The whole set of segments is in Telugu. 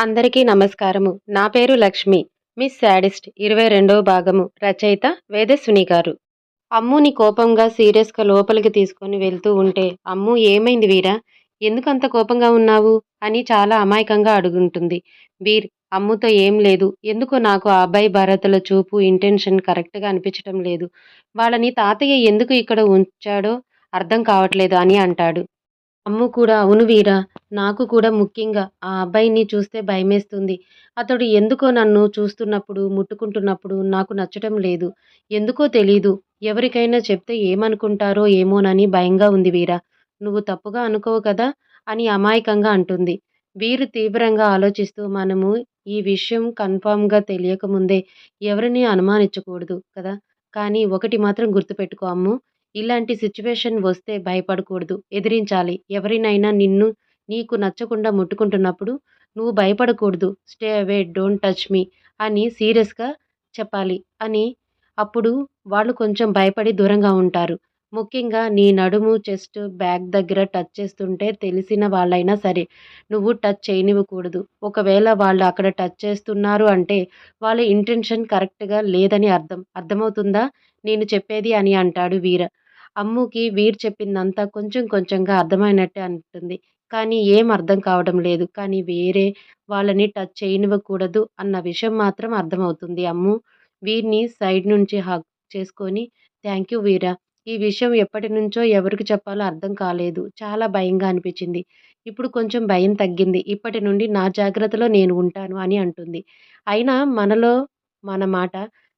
అందరికీ నమస్కారము. నా పేరు లక్ష్మి. మిస్ శాడిస్ట్ ఇరవై రెండవ భాగము. రచయిత వేదస్విని గారు. అమ్ముని కోపంగా సీరియస్గా లోపలికి తీసుకొని వెళ్తూ ఉంటే అమ్ము ఏమైంది వీరా? ఎందుకంత కోపంగా ఉన్నావు? అని చాలా అమాయకంగా అడుగుంటుంది. వీర్ అమ్ముతో ఏం లేదు. ఎందుకో నాకు ఆ అబ్బాయి భరతల చూపు ఇంటెన్షన్ కరెక్ట్గా అనిపించటం లేదు. వాళ్ళని తాతయ్య ఎందుకు ఇక్కడ ఉంచాడో అర్థం కావట్లేదు అని అంటాడు. అమ్ము కూడా అవును వీరా నాకు కూడా ముఖ్యంగా ఆ అబ్బాయిని చూస్తే భయమేస్తుంది. అతడు ఎందుకో నన్ను చూస్తున్నప్పుడు ముట్టుకుంటున్నప్పుడు నాకు నచ్చటం లేదు. ఎందుకో తెలీదు. ఎవరికైనా చెప్తే ఏమనుకుంటారో ఏమోనని భయంగా ఉంది వీరా. నువ్వు తప్పుగా అనుకోవు కదా అని అమాయకంగా అంటుంది. వీరు తీవ్రంగా ఆలోచిస్తూ మనము ఈ విషయం కన్ఫామ్గా తెలియకముందే ఎవరిని అనుమానించకూడదు కదా. కానీ ఒకటి మాత్రం గుర్తుపెట్టుకో అమ్ము. ఇలాంటి సిచ్యువేషన్ వస్తే భయపడకూడదు. ఎదిరించాలి. ఎవరినైనా నిన్ను నీకు నచ్చకుండా ముట్టుకుంటున్నప్పుడు నువ్వు భయపడకూడదు. Stay away don't touch me అని సీరియస్గా చెప్పాలి. అని అప్పుడు వాళ్ళు కొంచెం భయపడి దూరంగా ఉంటారు. ముఖ్యంగా నీ నడుము చెస్ట్ బ్యాక్ దగ్గర టచ్ చేస్తుంటే తెలిసిన వాళ్ళైనా సరే నువ్వు టచ్ చేయనివ్వకూడదు. ఒకవేళ వాళ్ళు అక్కడ టచ్ చేస్తున్నారు అంటే వాళ్ళ ఇంటెన్షన్ కరెక్ట్గా లేదని అర్థం. అర్థమవుతుందా? నేను చెప్పేది అని అంటాడు వీర. అమ్ముకి వీర్ చెప్పిందంతా కొంచెం కొంచెంగా అర్థమైనట్టే అంటుంది. కానీ ఏం అర్థం కావడం లేదు. కానీ వేరే వాళ్ళని టచ్ చేయనివ్వకూడదు అన్న విషయం మాత్రం అర్థమవుతుంది అమ్ము. వీరిని సైడ్ నుంచి హక్ చేసుకొని థ్యాంక్ యూ వీరా. ఈ విషయం ఎప్పటి నుంచో ఎవరికి చెప్పాలో అర్థం కాలేదు. చాలా భయంగా అనిపించింది. ఇప్పుడు కొంచెం భయం తగ్గింది. ఇప్పటి నుండి నా జాగ్రత్తలో నేను ఉంటాను అని అంటుంది. అయినా మనలో మన మాట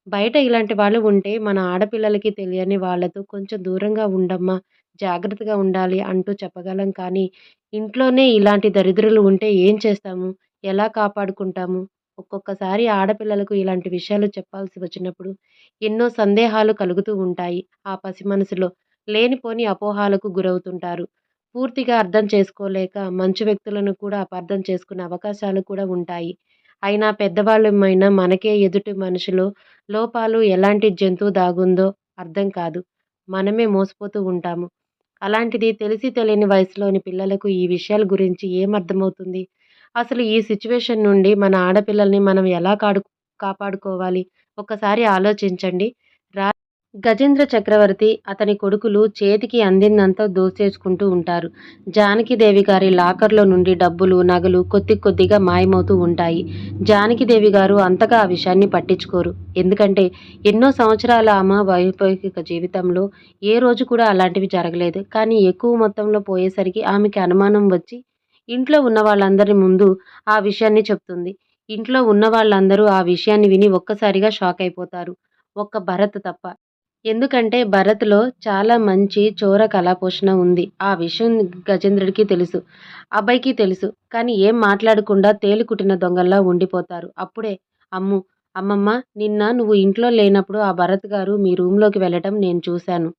బయట ఇలాంటి వాళ్ళు ఉంటే మన ఆడపిల్లలకి తెలియని వాళ్ళతో కొంచెం దూరంగా ఉండమ్మా జాగ్రత్తగా ఉండాలి అంటూ చెప్పగలం. కానీ ఇంట్లోనే ఇలాంటి దరిద్రులు ఉంటే ఏం చేస్తాము? ఎలా కాపాడుకుంటాము? ఒక్కొక్కసారి ఆడపిల్లలకు ఇలాంటి విషయాలు చెప్పాల్సి వచ్చినప్పుడు ఎన్నో సందేహాలు కలుగుతూ ఉంటాయి ఆ పసి మనసులో. లేనిపోని అపోహాలకు గురవుతుంటారు. పూర్తిగా అర్థం చేసుకోలేక మంచి వ్యక్తులను కూడా అపార్థం చేసుకునే అవకాశాలు కూడా ఉంటాయి. అయినా పెద్దవాళ్ళమైనా మనకే ఎదుటి మనుషులు లోపాలు ఎలాంటి జంతువు దాగుందో అర్థం కాదు. మనమే మోసపోతూ ఉంటాము. అలాంటిది తెలిసి తెలియని వయసులోని పిల్లలకు ఈ విషయాల గురించి ఏం అర్థమవుతుంది? అసలు ఈ సిచ్యువేషన్ నుండి మన ఆడపిల్లల్ని మనం ఎలా కాడు కాపాడుకోవాలి? ఒక్కసారి ఆలోచించండి. గజేంద్ర చక్రవర్తి అతని కొడుకులు చేతికి అందిందంతా దోచేసుకుంటూ ఉంటారు. జానకిదేవి గారి లాకర్లో నుండి డబ్బులు నగలు కొద్ది కొద్దిగా మాయమవుతూ ఉంటాయి. జానకిదేవి గారు అంతగా ఆ విషయాన్ని పట్టించుకోరు. ఎందుకంటే ఎన్నో సంవత్సరాల ఆమె వైవాహిక జీవితంలో ఏ రోజు కూడా అలాంటివి జరగలేదు. కానీ ఎక్కువ మొత్తంలో పోయేసరికి ఆమెకి అనుమానం వచ్చి ఇంట్లో ఉన్న వాళ్ళందరి ముందు ఆ విషయాన్ని చెప్తుంది. ఇంట్లో ఉన్న వాళ్ళందరూ ఆ విషయాన్ని విని ఒక్కసారిగా షాక్ అయిపోతారు. ఒక్క భరత్ తప్ప ఎందుకంటే భరత్లో చాలా మంచి చోర కళాపోషణ ఉంది. ఆ విషయం గజేంద్రుడికి తెలుసు అబ్బాయికి తెలుసు. కానీ ఏం మాట్లాడకుండా తేలికుట్టిన దొంగల్లా ఉండిపోతారు. అప్పుడే అమ్ము అమ్మమ్మ నిన్న నువ్వు ఇంట్లో లేనప్పుడు ఆ భరత్ గారు మీ రూమ్లోకి వెళ్ళటం నేను చూశాను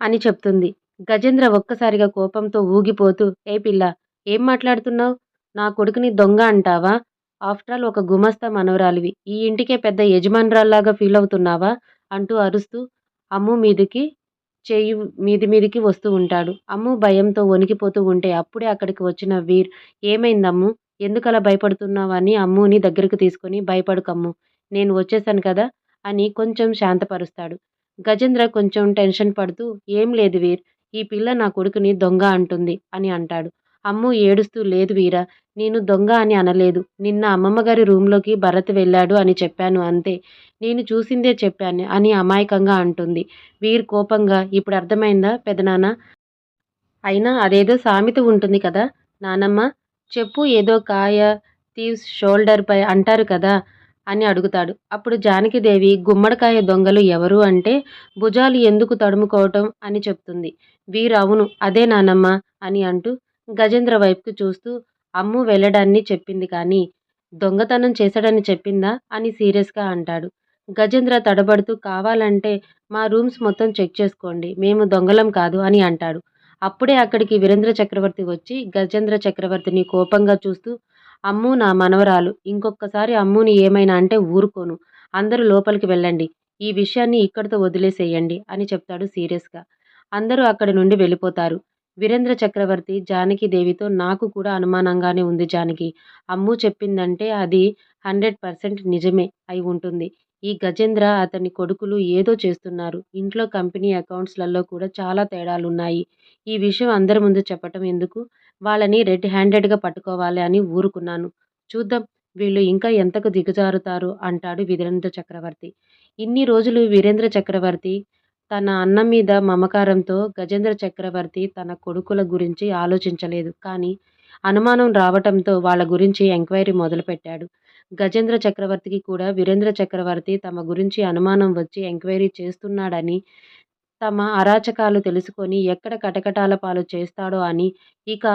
అని చెప్తుంది. గజేంద్ర ఒక్కసారిగా కోపంతో ఊగిపోతూ ఏ పిల్ల ఏం మాట్లాడుతున్నావు? నా కొడుకుని దొంగ అంటావా? ఆఫ్టర్ ఆల్ ఒక గుమస్తా మనవరాలివి. ఈ ఇంటికే పెద్ద యజమానురాల్లాగా ఫీల్ అవుతున్నావా? అంటూ అరుస్తూ అమ్ము మీదికి చేయి మీది మీదికి వస్తూ ఉంటాడు. అమ్ము భయంతో వణికిపోతూ ఉంటే అప్పుడే అక్కడికి వచ్చిన వీర్ ఏమైందమ్ము? ఎందుకలా భయపడుతున్నావు? అని అమ్ముని దగ్గరకు తీసుకొని భయపడుకమ్ము నేను వచ్చేసాను కదా అని కొంచెం శాంతపరుస్తాడు. గజేంద్ర కొంచెం టెన్షన్ పడుతూ ఏం లేదు వీర్ ఈ పిల్ల నా కొడుకుని దొంగ అంటుంది అని అంటాడు. అమ్ము ఏడుస్తూ లేదు వీరా నేను దొంగ అని అనలేదు. నిన్న అమ్మమ్మగారి రూమ్లోకి భరత్ వెళ్ళాడు అని చెప్పాను అంతే. నేను చూసిందే చెప్పాను అని అమాయకంగా అంటుంది. వీర్ కోపంగా ఇప్పుడు అర్థమైందా పెదనాన్న? అయినా అదేదో సామెత ఉంటుంది కదా? నానమ్మ చెప్పు ఏదో కాయ తీవ్స్ షోల్డర్ పై అంటారు కదా? అని అడుగుతాడు. అప్పుడు జానకిదేవి గుమ్మడికాయ దొంగలు ఎవరు అంటే భుజాలు ఎందుకు తడుముకోవటం అని చెప్తుంది. వీరు అవును అదే నానమ్మ అని అంటూ గజేంద్ర వైపుకు చూస్తూ అమ్ము వెళ్ళడాన్ని చెప్పింది కానీ దొంగతనం చేశాడని చెప్పిందా అని సీరియస్గా అంటాడు. గజేంద్ర తడబడుతూ కావాలంటే మా రూమ్స్ మొత్తం చెక్ చేసుకోండి మేము దొంగలం కాదు అని అంటాడు. అప్పుడే అక్కడికి వీరేంద్ర చక్రవర్తి వచ్చి గజేంద్ర చక్రవర్తిని కోపంగా చూస్తూ అమ్ము నా మనవరాలు ఇంకొకసారి అమ్ముని ఏమైనా అంటే ఊరుకోను అందరూ లోపలికి వెళ్ళండి ఈ విషయాన్ని ఇక్కడితో వదిలేసేయండి అని చెప్తాడు సీరియస్గా. అందరూ అక్కడి నుండి వెళ్ళిపోతారు. వీరేంద్ర చక్రవర్తి జానకీదేవితో నాకు కూడా అనుమానంగానే ఉంది జానకి. అమ్ము చెప్పిందంటే అది హండ్రెడ్ పర్సెంట్ నిజమే అయి ఉంటుంది. ఈ గజేంద్ర, అతని కొడుకులు ఏదో చేస్తున్నారు. ఇంట్లో కంపెనీ అకౌంట్స్లలో కూడా చాలా తేడాలున్నాయి. ఈ విషయం అందరి ముందు చెప్పటం ఎందుకు? వాళ్ళని రెడ్ హ్యాండెడ్గా పట్టుకోవాలి అని ఊరుకున్నాను. చూద్దాం వీళ్ళు ఇంకా ఎంతకు దిగజారుతారు అంటాడు వీరేంద్ర చక్రవర్తి. ఇన్ని రోజులు వీరేంద్ర చక్రవర్తి తన అన్న మీద మమకారంతో గజేంద్ర చక్రవర్తి తన కొడుకుల గురించి ఆలోచించలేదు. కానీ అనుమానం రావటంతో వాళ్ళ గురించి ఎంక్వైరీ మొదలుపెట్టాడు. గజేంద్ర చక్రవర్తికి కూడా వీరేంద్ర చక్రవర్తి తమ గురించి అనుమానం వచ్చి ఎంక్వైరీ చేస్తున్నాడని, తమ అరాచకాలు తెలుసుకొని ఎక్కడ కటకటాల పాలు చేస్తాడో అని ఇక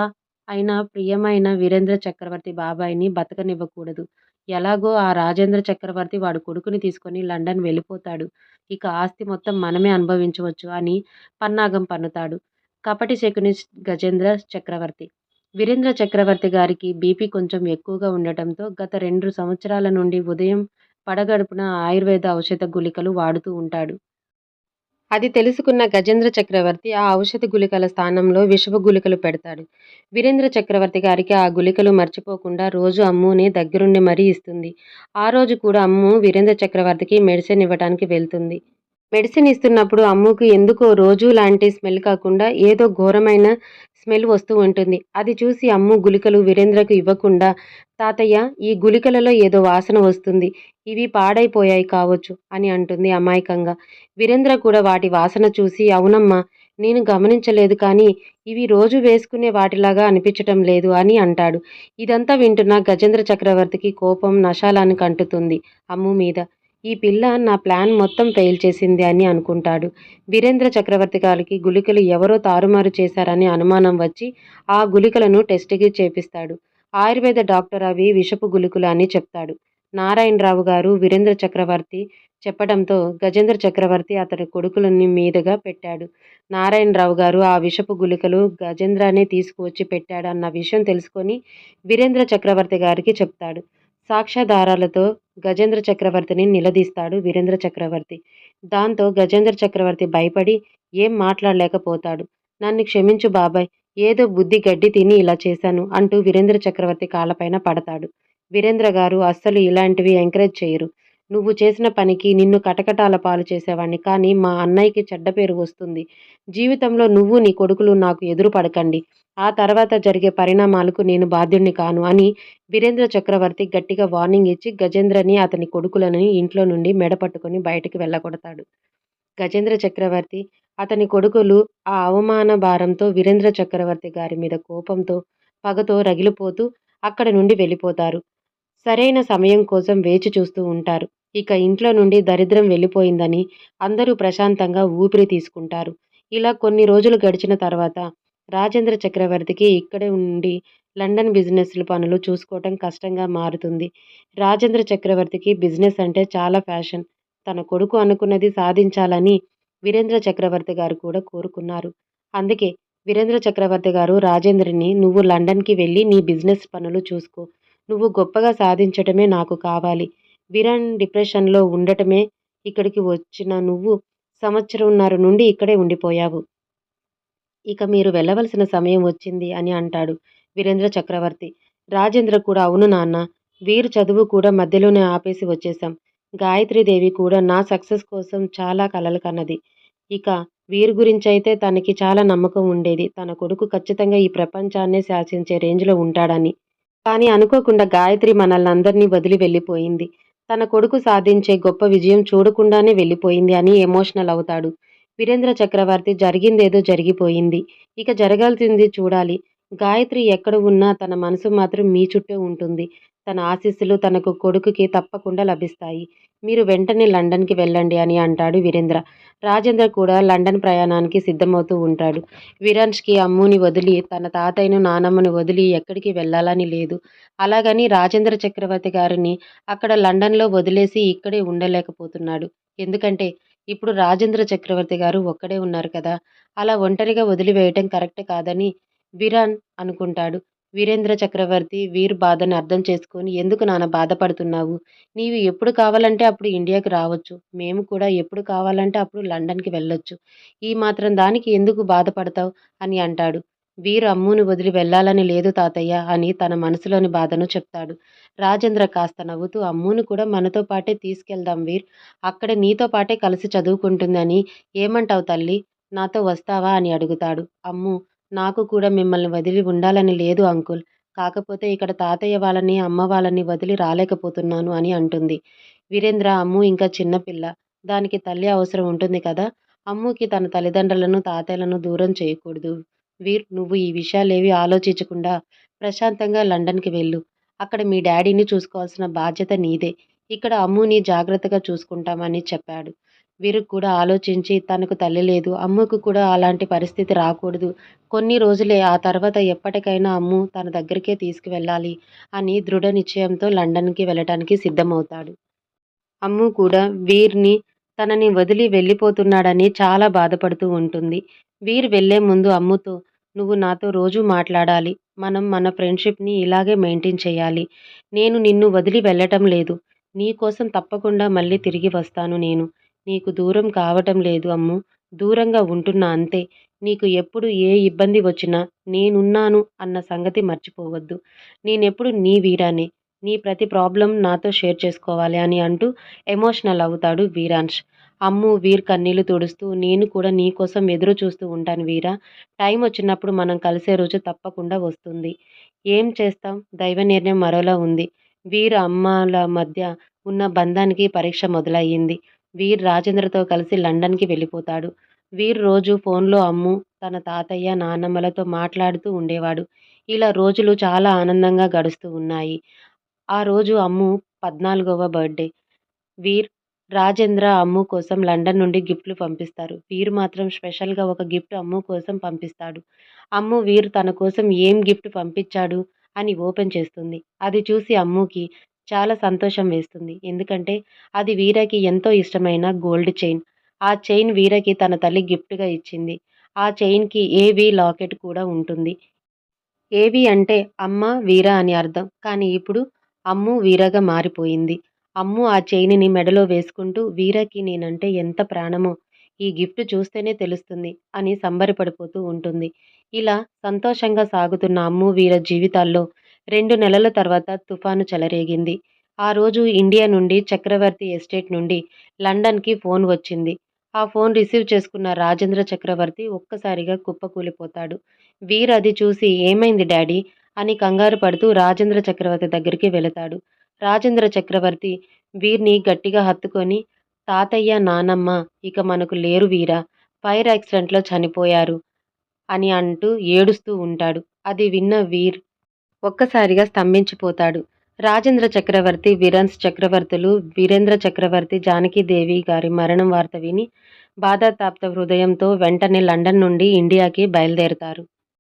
అయినా ప్రియమైన వీరేంద్ర చక్రవర్తి బాబాయిని బతకనివ్వకూడదు. ఎలాగో ఆ రాజేంద్ర చక్రవర్తి వాడి కొడుకుని తీసుకొని లండన్ వెళ్ళిపోతాడు. ఇక ఆస్తి మొత్తం మనమే అనుభవించవచ్చు అని పన్నాగం పన్నుతాడు. కపటి శకుని గజేంద్ర చక్రవర్తి. వీరేంద్ర చక్రవర్తి గారికి బీపీ కొంచెం ఎక్కువగా ఉండటంతో గత రెండు సంవత్సరాల నుండి ఉదయం పడగడుపున ఆయుర్వేద ఔషధ గుళికలు వాడుతూ ఉంటాడు. అది తెలుసుకున్న గజేంద్ర చక్రవర్తి ఆ ఔషధ గుళికల స్థానంలో విషపు గుళికలు పెడతాడు. వీరేంద్ర చక్రవర్తి గారికి ఆ గుళికలు మర్చిపోకుండా రోజు అమ్ముని దగ్గరుండి మరీ ఇస్తుంది. ఆ రోజు కూడా అమ్ము వీరేంద్ర చక్రవర్తికి మెడిసిన్ ఇవ్వటానికి వెళ్తుంది. మెడిసిన్ ఇస్తున్నప్పుడు అమ్ముకు ఎందుకో రోజు లాంటి స్మెల్ కాకుండా ఏదో ఘోరమైన స్మెల్ వస్తూ ఉంటుంది. అది చూసి అమ్ము గుళికలు వీరేంద్రకు ఇవ్వకుండా తాతయ్య ఈ గుళికలలో ఏదో వాసన వస్తుంది. ఇవి పాడైపోయాయి కావచ్చు అని అంటుంది అమాయకంగా. వీరేంద్ర కూడా వాటి వాసన చూసి అవునమ్మా! నేను గమనించలేదు కానీ ఇవి రోజు వేసుకునే వాటిలాగా అనిపించటం లేదు అని అంటాడు. ఇదంతా వింటున్న గజేంద్ర చక్రవర్తికి కోపం నశాలానికి అంటుతుంది అమ్ము మీద. ఈ పిల్ల నా ప్లాన్ మొత్తం ఫెయిల్ చేసింది అని అనుకుంటాడు. వీరేంద్ర చక్రవర్తి గారికి గుళికలు ఎవరో తారుమారు చేశారని అనుమానం వచ్చి ఆ గుళికలను టెస్ట్కి చేపిస్తాడు. ఆయుర్వేద డాక్టర్ అవి విషపు గుళికలు అని చెప్తాడు. నారాయణరావు గారు వీరేంద్ర చక్రవర్తి చెప్పడంతో గజేంద్ర చక్రవర్తి అతని కొడుకులని మీదుగా పెట్టాడు. నారాయణరావు గారు ఆ విషపు గుళికలు గజేంద్రనే తీసుకువచ్చి పెట్టాడు అన్న విషయం తెలుసుకొని వీరేంద్ర చక్రవర్తి గారికి చెప్తాడు. సాక్ష్యాధారాలతో గజేంద్ర చక్రవర్తిని నిలదీస్తాడు వీరేంద్ర చక్రవర్తి. దాంతో గజేంద్ర చక్రవర్తి భయపడి ఏం మాట్లాడలేకపోతాడు. నన్ను క్షమించు బాబాయ్! ఏదో బుద్ధి గడ్డి తిని ఇలా చేశాను అంటూ వీరేంద్ర చక్రవర్తి కాళ్ళపైన పడతాడు. వీరేంద్ర గారు అస్సలు ఇలాంటివి ఎంకరేజ్ చేయరు నువ్వు చేసిన పనికి నిన్ను కటకటాల పాలు చేసేవాడిని కానీ మా అన్నయ్యకి చెడ్డ పేరు వస్తుంది. జీవితంలో నువ్వు నీ కొడుకులు నాకు ఎదురు పడకండి. ఆ తర్వాత జరిగే పరిణామాలకు నేను బాధ్యుణ్ణి కాను అని వీరేంద్ర చక్రవర్తి గట్టిగా వార్నింగ్ ఇచ్చి గజేంద్రని, అతని కొడుకులని ఇంట్లో నుండి మెడపట్టుకుని బయటకు బయటికి వెళ్ళగొడతాడు. గజేంద్ర చక్రవర్తి, అతని కొడుకులు ఆ అవమాన భారంతో వీరేంద్ర చక్రవర్తి గారి మీద కోపంతో, పగతో రగిలిపోతూ అక్కడ నుండి వెళ్ళిపోతారు. సరైన సమయం కోసం వేచి చూస్తూ ఉంటారు. ఇక ఇంట్లో నుండి దరిద్రం వెళ్ళిపోయిందని అందరూ ప్రశాంతంగా ఊపిరి తీసుకుంటారు. ఇలా కొన్ని రోజులు గడిచిన తర్వాత రాజేంద్ర చక్రవర్తికి ఇక్కడే ఉండి లండన్ బిజినెస్ పనులు చూసుకోవటం కష్టంగా మారుతుంది. రాజేంద్ర చక్రవర్తికి బిజినెస్ అంటే చాలా ఫ్యాషన్. తన కొడుకు అనుకున్నది సాధించాలని వీరేంద్ర చక్రవర్తి గారు కూడా కోరుకున్నారు. అందుకే వీరేంద్ర చక్రవర్తి గారు రాజేంద్రని నువ్వు లండన్కి వెళ్ళి నీ బిజినెస్ పనులు చూసుకో. నువ్వు గొప్పగా సాధించటమే నాకు కావాలి. విరాన్ డిప్రెషన్లో ఉండటమే ఇక్కడికి వచ్చిన నువ్వు సంవత్సరంన్నర నుండి ఇక్కడే ఉండిపోయావు. ఇక మీరు వెళ్ళవలసిన సమయం వచ్చింది అని అంటాడు వీరేంద్ర చక్రవర్తి. రాజేంద్ర కూడా అవును నాన్నా! వీరు చదువు కూడా మధ్యలోనే ఆపేసి వచ్చేశాం. గాయత్రీదేవి కూడా నా సక్సెస్ కోసం చాలా కలలు కన్నది. ఇక గురించి అయితే తనకి చాలా నమ్మకం ఉండేది. తన కొడుకు ఖచ్చితంగా ఈ ప్రపంచాన్నే శాసించే రేంజ్లో ఉంటాడని. కానీ అనుకోకుండా గాయత్రి మనల్ని అందరినీ వదిలి వెళ్ళిపోయింది. తన కొడుకు సాధించే గొప్ప విజయం చూడకుండానే వెళ్ళిపోయింది అని ఎమోషనల్ అవుతాడు. వీరేంద్ర చక్రవర్తి జరిగిందేదో జరిగిపోయింది. ఇక జరగాల్సింది చూడాలి. గాయత్రి ఎక్కడ ఉన్నా తన మనసు మాత్రం మీ చుట్టే ఉంటుంది. తన ఆశీస్సులు తనకు కొడుకుకి తప్పకుండా లభిస్తాయి. మీరు వెంటనే లండన్కి వెళ్ళండి అని అంటాడు వీరేంద్ర. రాజేంద్ర కూడా లండన్ ప్రయాణానికి సిద్ధమవుతూ ఉంటాడు. వీరాన్స్కి అమ్ముని వదిలి, తన తాతయ్యను, నానమ్మను వదిలి ఎక్కడికి వెళ్ళాలని లేదు. అలాగని రాజేంద్ర చక్రవర్తి గారిని అక్కడ లండన్లో వదిలేసి ఇక్కడే ఉండలేకపోతున్నాడు. ఎందుకంటే ఇప్పుడు రాజేంద్ర చక్రవర్తి గారు ఒక్కడే ఉన్నారు కదా! అలా ఒంటరిగా వదిలివేయటం కరెక్ట్ కాదని విరాన్ అనుకుంటాడు. వీరేంద్ర చక్రవర్తి వీర్ బాధను అర్థం చేసుకొని ఎందుకు నాన్న బాధపడుతున్నావు? నీవు ఎప్పుడు కావాలంటే అప్పుడు ఇండియాకి రావచ్చు. మేము కూడా ఎప్పుడు కావాలంటే అప్పుడు లండన్కి వెళ్ళొచ్చు. ఈ మాత్రం దానికి ఎందుకు బాధపడతావు? అని అంటాడు. వీర్ అమ్మును వదిలి వెళ్ళాలని లేదు తాతయ్య అని తన మనసులోని బాధను చెప్తాడు. రాజేంద్ర కాస్త నవ్వుతూ అమ్మును కూడా మనతో పాటే తీసుకెళ్దాం వీర్. అక్కడ నీతో పాటే కలిసి చదువుకుంటుందని ఏమంటావు తల్లి? నాతో వస్తావా? అని అడుగుతాడు. అమ్ము నాకు కూడా మిమ్మల్ని వదిలి ఉండాలని లేదు అంకుల్. కాకపోతే ఇక్కడ తాతయ్య వాళ్ళని అమ్మ వాళ్ళని వదిలి రాలేకపోతున్నాను అని అంటుంది. వీరేంద్ర అమ్ము ఇంకా చిన్నపిల్ల దానికి తల్లి అవసరం ఉంటుంది కదా. అమ్ముకి తన తల్లిదండ్రులను తాతయ్యలను దూరం చేయకూడదు. వీర్ నువ్వు ఈ విషయాలేవి ఆలోచించకుండా ప్రశాంతంగా లండన్కి వెళ్ళు. అక్కడ మీ డాడీని చూసుకోవాల్సిన బాధ్యత నీదే. ఇక్కడ అమ్ముని జాగ్రత్తగా చూసుకుంటామని చెప్పాడు. వీరు కూడా ఆలోచించి తనకు తల్లి లేదు అమ్ముకు కూడా అలాంటి పరిస్థితి రాకూడదు. కొన్ని రోజులే ఆ తర్వాత ఎప్పటికైనా అమ్ము తన దగ్గరికే తీసుకువెళ్ళాలి అని దృఢ నిశ్చయంతో లండన్కి వెళ్ళటానికి సిద్ధమవుతాడు. అమ్ము కూడా వీర్ని తనని వదిలి వెళ్ళిపోతున్నాడని చాలా బాధపడుతూ ఉంటుంది. వీర్ వెళ్ళే ముందు అమ్ముతో నువ్వు నాతో రోజు మాట్లాడాలి. మనం మన ఫ్రెండ్షిప్ని ఇలాగే మెయింటైన్ చేయాలి. నేను నిన్ను వదిలి వెళ్ళటం లేదు. నీ కోసం తప్పకుండా మళ్ళీ తిరిగి వస్తాను నేను. నీకు దూరం కావటం లేదు అమ్ము. దూరంగా ఉంటున్నా అంతే. నీకు ఎప్పుడు ఏ ఇబ్బంది వచ్చినా నేనున్నాను అన్న సంగతి మర్చిపోవద్దు. నేనెప్పుడు నీ వీరానే నీ ప్రతి ప్రాబ్లం నాతో షేర్ చేసుకోవాలి అని అంటూ ఎమోషనల్ అవుతాడు వీరాంష్ అమ్ము వీర్ కన్నీళ్ళు తుడుస్తూ నేను కూడా నీ కోసం ఎదురు చూస్తూ ఉంటాను వీరా. టైం వచ్చినప్పుడు మనం కలిసే రోజు తప్పకుండా వస్తుంది. ఏం చేస్తాం? దైవ నిర్ణయం మరోలా ఉంది. వీరు అమ్మల మధ్య ఉన్న బంధానికి పరీక్ష మొదలయ్యింది. వీర్ రాజేంద్రతో కలిసి లండన్కి వెళ్ళిపోతాడు. వీర్ రోజు ఫోన్లో అమ్ము తన తాతయ్య నాన్నమ్మలతో మాట్లాడుతూ ఉండేవాడు. ఇలా రోజులు చాలా ఆనందంగా గడుస్తూ ఉన్నాయి. ఆ రోజు అమ్ము పద్నాలుగవ బర్త్డే. వీర్ రాజేంద్ర అమ్ము కోసం లండన్ నుండి గిఫ్ట్లు పంపిస్తారు. వీర్ మాత్రం స్పెషల్గా ఒక గిఫ్ట్ అమ్ము కోసం పంపిస్తాడు. అమ్ము వీర్ తన కోసం ఏం గిఫ్ట్ పంపించాడు అని ఓపెన్ చేస్తుంది. అది చూసి అమ్ముకి చాలా సంతోషం వేస్తుంది. ఎందుకంటే అది వీరకి ఎంతో ఇష్టమైన గోల్డ్ చైన్. ఆ చైన్ వీరకి తన తల్లి గిఫ్ట్గా ఇచ్చింది. ఆ చైన్కి ఏవి లాకెట్ కూడా ఉంటుంది. ఏవి అంటే అమ్మ వీర అని అర్థం. కానీ ఇప్పుడు అమ్ము వీరగా మారిపోయింది. అమ్ము ఆ చైన్ని మెడలో వేసుకుంటూ వీరకి నేనంటే ఎంత ప్రాణమో ఈ గిఫ్ట్ చూస్తేనే తెలుస్తుంది అని సంబరపడిపోతూ ఉంటుంది. ఇలా సంతోషంగా సాగుతున్న అమ్ము వీర జీవితాల్లో రెండు నెలల తర్వాత తుఫాను చెలరేగింది. ఆ రోజు ఇండియా నుండి చక్రవర్తి ఎస్టేట్ నుండి లండన్కి ఫోన్ వచ్చింది. ఆ ఫోన్ రిసీవ్ చేసుకున్న రాజేంద్ర చక్రవర్తి ఒక్కసారిగా కుప్పకూలిపోతాడు. వీర్ అది చూసి ఏమైంది డాడీ? అని కంగారు పడుతూ రాజేంద్ర చక్రవర్తి దగ్గరికి వెళతాడు. రాజేంద్ర చక్రవర్తి వీర్ని గట్టిగా హత్తుకొని తాతయ్య నానమ్మ ఇక మనకు లేరు వీరా ఫైర్ యాక్సిడెంట్లో చనిపోయారు అని అంటూ ఏడుస్తూ ఉంటాడు. అది విన్న వీర్ ఒక్కసారిగా స్తంభించిపోతాడు. రాజేంద్ర చక్రవర్తి విరన్స్ చక్రవర్తులు వీరేంద్ర చక్రవర్తి జానకీదేవి గారి మరణం వార్త విని బాధాతాప్త హృదయంతో వెంటనే లండన్ నుండి ఇండియాకి బయలుదేరుతారు.